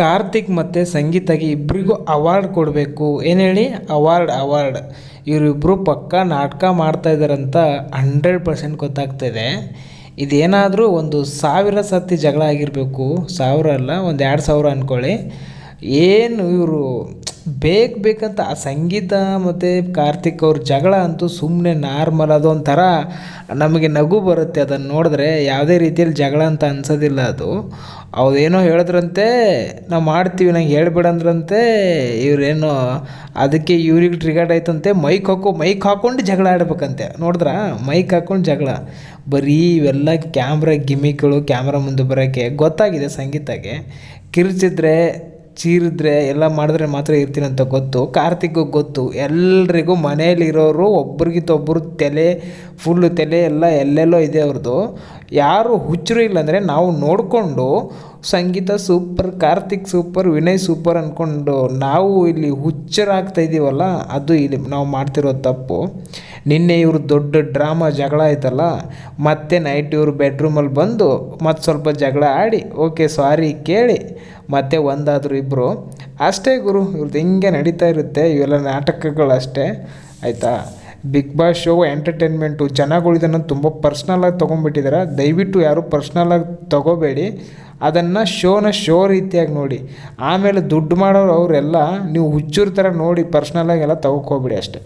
ಕಾರ್ತಿಕ್ ಮತ್ತು ಸಂಗೀತಗೆ ಇಬ್ಬರಿಗೂ ಅವಾರ್ಡ್ ಕೊಡಬೇಕು. ಏನು ಹೇಳಿ? ಅವಾರ್ಡ್ ಅವಾರ್ಡ್ ಇವರಿಬ್ಬರು ಪಕ್ಕ ನಾಟಕ ಮಾಡ್ತಾ ಇದ್ದಾರಂತ ಹಂಡ್ರೆಡ್ ಪರ್ಸೆಂಟ್ ಗೊತ್ತಾಗ್ತಿದೆ. ಇದೇನಾದರೂ ಒಂದು ಸಾವಿರ ಸತಿ ಜಗಳ ಆಗಿರಬೇಕು. ಸಾವಿರ ಅಲ್ಲ, ಒಂದು ಎರಡು ಸಾವಿರ ಅಂದ್ಕೊಳ್ಳಿ ಏನು ಇವರು ಬೇಕು ಬೇಕಂತ ಆ ಸಂಗೀತ ಮತ್ತು ಕಾರ್ತಿಕ್ ಅವ್ರ ಜಗಳ ಅಂತೂ ಸುಮ್ಮನೆ ನಾರ್ಮಲ್ ಅದೊಂಥರ ನಮಗೆ ನಗು ಬರುತ್ತೆ. ಅದನ್ನು ನೋಡಿದ್ರೆ ಯಾವುದೇ ರೀತಿಯಲ್ಲಿ ಜಗಳ ಅಂತ ಅನ್ಸೋದಿಲ್ಲ ಅದು. ಅವೇನೋ ಹೇಳಿದ್ರಂತೆ, ನಾವು ಮಾಡ್ತೀವಿ, ನಂಗೆ ಹೇಳ್ಬೇಡಂದ್ರಂತೆ ಇವರೇನೋ ಅದಕ್ಕೆ ಇವ್ರಿಗೆ ಟ್ರಿಗರ್ಡ್ ಆಯ್ತಂತೆ ಮೈಕ್ ಹಾಕೋ ಮೈಕ್ ಹಾಕ್ಕೊಂಡು ಜಗಳ ಆಡ್ಬೇಕಂತೆ. ನೋಡಿದ್ರ? ಮೈಕ್ ಹಾಕ್ಕೊಂಡು ಜಗಳ. ಬರೀ ಇವೆಲ್ಲ ಕ್ಯಾಮ್ರಾ ಗಿಮಿಕ್ಗಳು ಕ್ಯಾಮ್ರಾ ಮುಂದೆ ಬರೋಕ್ಕೆ ಗೊತ್ತಾಗಿದೆ ಸಂಗೀತಕ್ಕೆ. ಕಿರ್ಚಿದ್ರೆ ಚೀರಿದ್ರೆ ಎಲ್ಲ ಮಾಡಿದ್ರೆ ಮಾತ್ರ ಇರ್ತೀನಂತ ಗೊತ್ತು. ಕಾರ್ತಿಕ್ಗೂ ಗೊತ್ತು. ಎಲ್ರಿಗೂ ಮನೆಯಲ್ಲಿರೋರು ಒಬ್ರಿಗಿಂತ ಒಬ್ಬರು ತಲೆ ಫುಲ್ಲು ತಲೆ ಎಲ್ಲ ಎಲ್ಲೆಲ್ಲೋ ಇದೆ ಅವ್ರದ್ದು ಯಾರು ಹುಚ್ಚರು ಇಲ್ಲಾಂದರೆ ನಾವು ನೋಡಿಕೊಂಡು Sangeetha super, Karthik super, Vinay super ಅಂದ್ಕೊಂಡು ನಾವು ಇಲ್ಲಿ ಹುಚ್ಚರಾಗ್ತಾ ಇದ್ದೀವಲ್ಲ ಅದು ಇಲ್ಲಿ ನಾವು ಮಾಡ್ತಿರೋ ತಪ್ಪು. ನಿನ್ನೆ ಇವರು ದೊಡ್ಡ ಡ್ರಾಮಾ ಜಗಳ ಆಯ್ತಲ್ಲ, ಮತ್ತೆ ನೈಟ್ ಇವರು ಬೆಡ್ರೂಮಲ್ಲಿ ಬಂದು ಮತ್ತು ಸ್ವಲ್ಪ ಜಗಳ ಆಡಿ ಓಕೆ ಸಾರಿ ಕೇಳಿ. ಮತ್ತೆ ಒಂದಾದರು ಇಬ್ಬರು ಅಷ್ಟೇ ಗುರು ಇವ್ರದ್ದು ಹಿಂಗೆ ನಡೀತಾ ಇರುತ್ತೆ, ಇವೆಲ್ಲ ನಾಟಕಗಳು ಅಷ್ಟೇ. ಆಯಿತಾ? ಬಿಗ್ ಬಾಸ್ ಶೋ ಎಂಟರ್ಟೈನ್ಮೆಂಟು ಜನಗಳು ಇದನ್ನು ತುಂಬ ಪರ್ಸ್ನಲಾಗಿ ತೊಗೊಂಡ್ಬಿಟ್ಟಿದ್ದಾರೆ ದಯವಿಟ್ಟು ಯಾರು ಪರ್ಸ್ನಲಾಗಿ ತೊಗೋಬೇಡಿ. ಅದನ್ನು ಶೋನ ಶೋ ರೀತಿಯಾಗಿ ನೋಡಿ. ಆಮೇಲೆ ದುಡ್ಡು ಮಾಡೋರು ಅವರೆಲ್ಲ, ನೀವು ಹುಚ್ಚೂರು ಥರ ನೋಡಿ ಪರ್ಸ್ನಲಾಗೆಲ್ಲ ತೊಗೊಕೋಬಿಡಿ ಅಷ್ಟೇ.